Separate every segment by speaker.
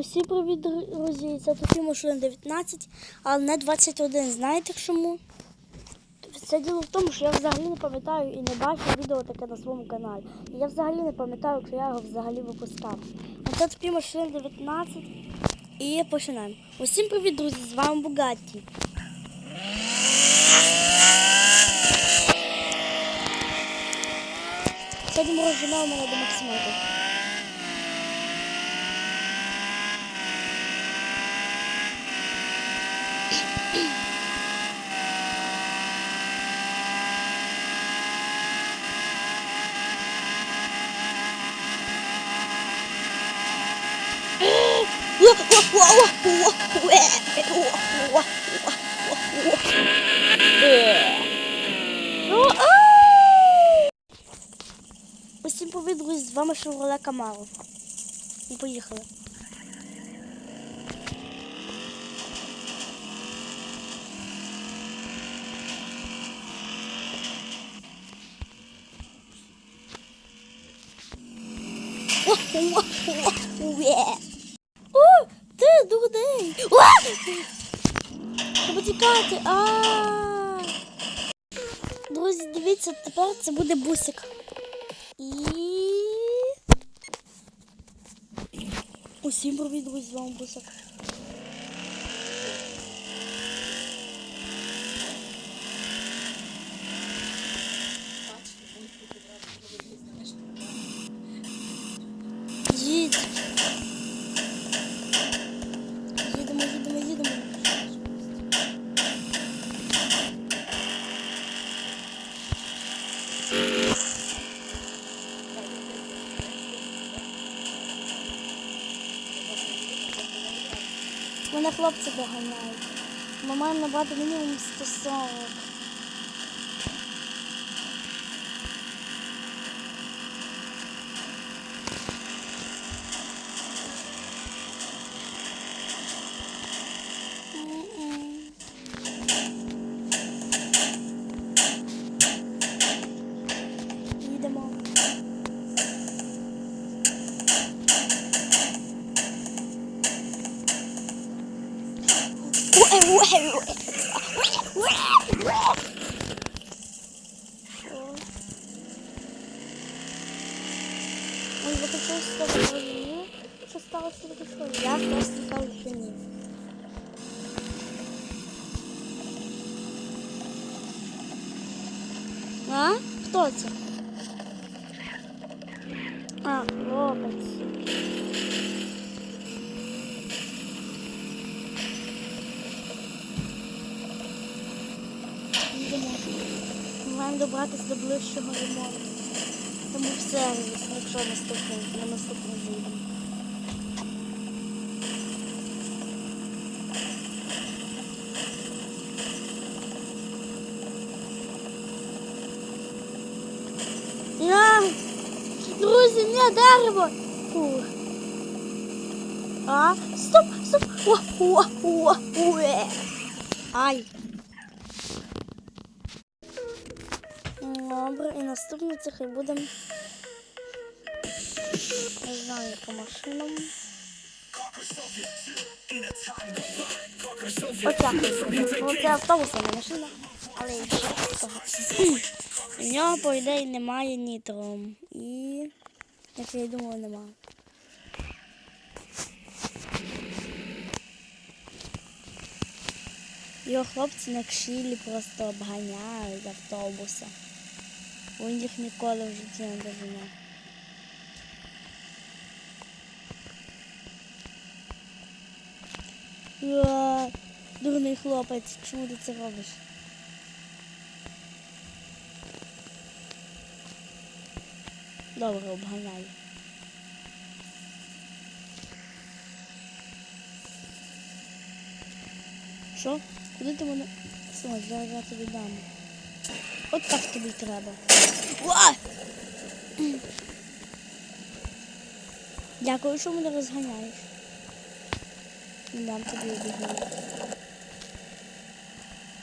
Speaker 1: Усі привіт, друзі! Це такі машини 19, але не 21. Знаєте чому? Це діло в тому, що я взагалі не пам'ятаю і не бачив відео таке на своєму каналі. І я взагалі не пам'ятаю, що я його взагалі випускав. А це такі машини 19 і починаємо. Усім привіт, друзі! З вами Бугатті. Сьогодні розжимаємо мене до максималки. Шевроле Камаро. І поїхали. О, ти дурний! Треба! Друзі, дивіться, тепер це буде бусик. І. Усім привіт, друзі, з вами бусик. Хлопці доганяють. Ми маємо набрати мінімум 140. Ой, вот это что стало Что стало все таке? Я просто став ні. А? Хто це? А, хлопець. Їдемо. Ми маємо добратися до ближчого ремонту. Тому в сервіс, якщо наступний, на наступний заїдемо. На! Друзі, не дерево! Фух. А, стоп, стоп! О, о, о, уе. Ай! Добре, і наступне це хай буде. Не знаю, яка машина. Оця. Ну, це автобусна машина, але і. У нього, по ідеї, немає нітро. І, як я й думала, немає. Його хлопці на кшілі просто обганяють автобуси. Він їх ніколи в житті не дожене. Дурний хлопець, чому ти це робиш? Добре, обганяй. Що? Куди ти мене? Зараз я тобі дам. От так тобі треба. Дякую, що мене розганяєш. Не дам тобі обігнати.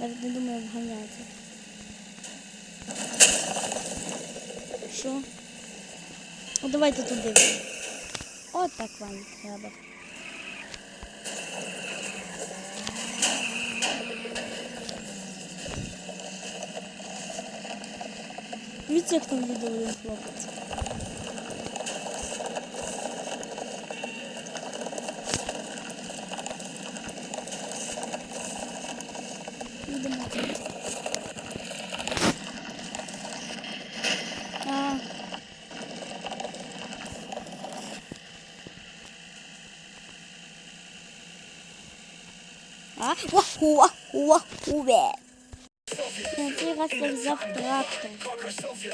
Speaker 1: Навіть не думаю обганяти. Що? О, давайте туди. От так вам треба. Дивіться, як там відео хлопець. Їдемо. А. А? Уа, уа, уа, уве.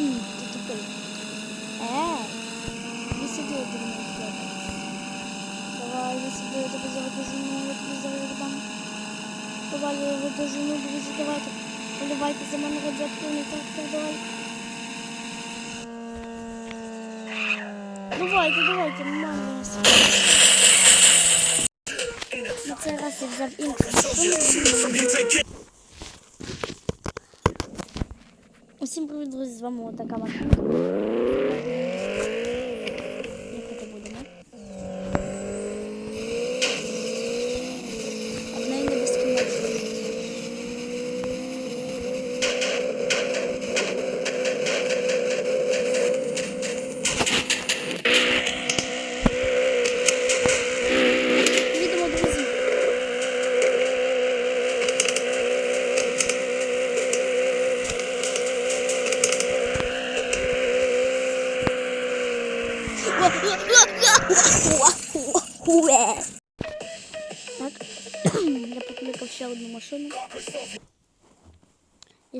Speaker 1: М, Ти тупий. Е, іди сюди, ти мене хлопець. Давай, іди сюди, я тебе зараз дожену, я тебе зараз дам. Давай, я його дожену, друзі, давайте. Поливайте за мене радіоактивний трактор, давай. Давайте, давайте, раз. На цей раз я взяв іншу Усім привіт, друзі, з вами така машинка.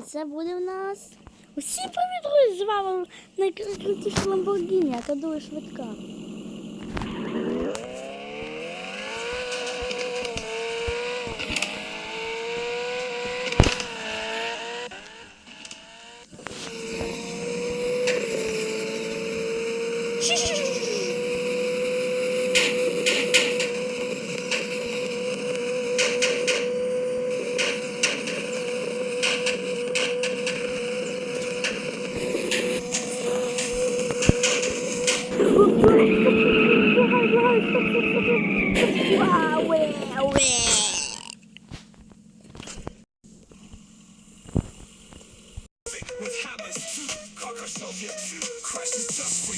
Speaker 1: Це буде в нас. Усі привіт, з вами найкрутіша Ламборгіні, яка дуже швидка. давай, стоп, стоп, стоп, стоп. Вау, уе, уе.
Speaker 2: with hammers. Cock yourself, yeah. Crash is just for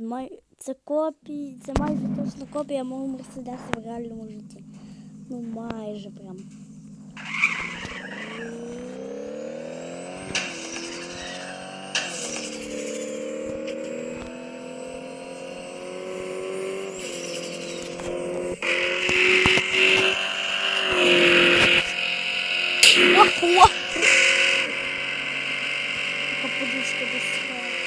Speaker 1: Май... це копії, це майже точно копія мого Мерседеса в реальному житті. Ну майже прям. Ох, ох! Така подушка без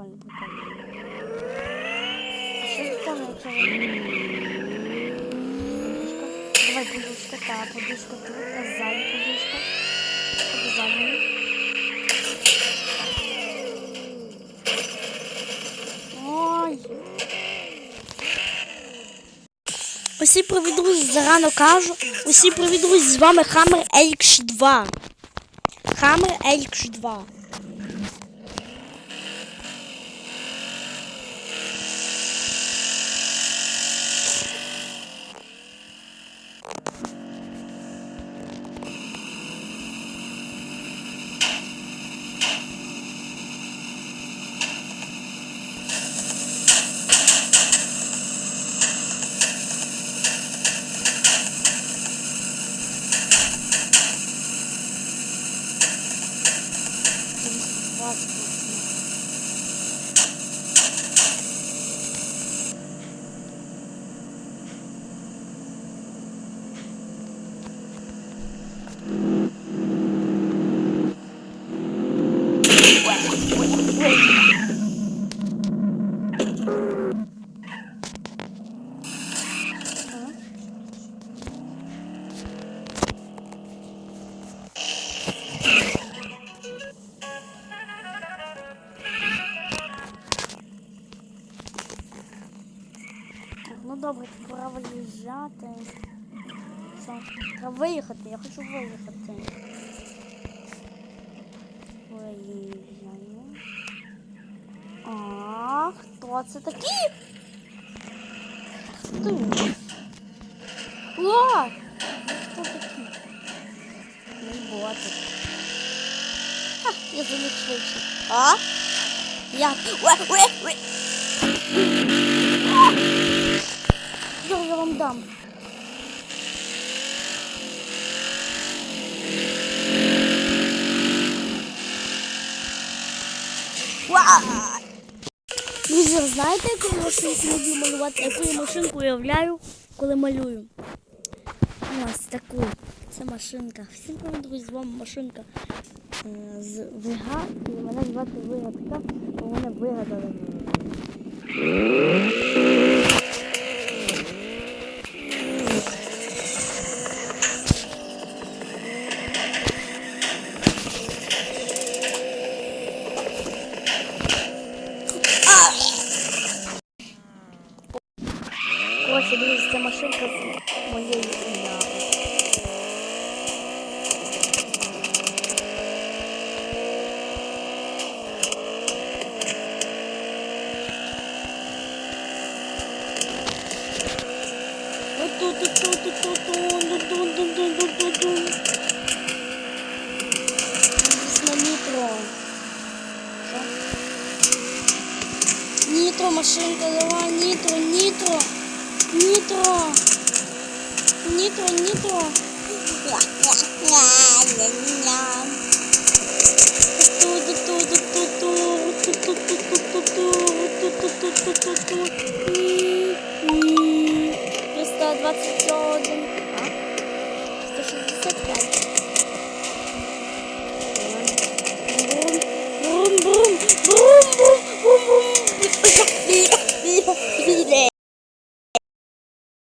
Speaker 1: прикольно, прикольно. А що ж там Подушка. Давай подушка, та, подушка тут, а ззаду подушка. Щоб. Ой. Усі привіт, друзі, зарано кажу. Усі привіт, друзі, з вами Хаммер H2. Хаммер H2. last виїхати, я хочу виїхати. Виїжджаємо. А, хто це такий? Хто? О! Хто такий? Мій ботик. Ха, я за них швидше. А? Я. Уе, уе, уе. Зараз я вам дам. Друзі, знаєте, яку машинку люблю малювати? Яку я машинку уявляю, коли малюю? Ось таку. Це машинка. Всім привіт, друзі, з вами машинка е, з ВИГА. І мене звати Вигадка, бо мене вигадали. Ось, друзі, це машинка з моєю ім'я. На нітро. Машинка, давай, нітро, нітро, нітро, нітро, нітро.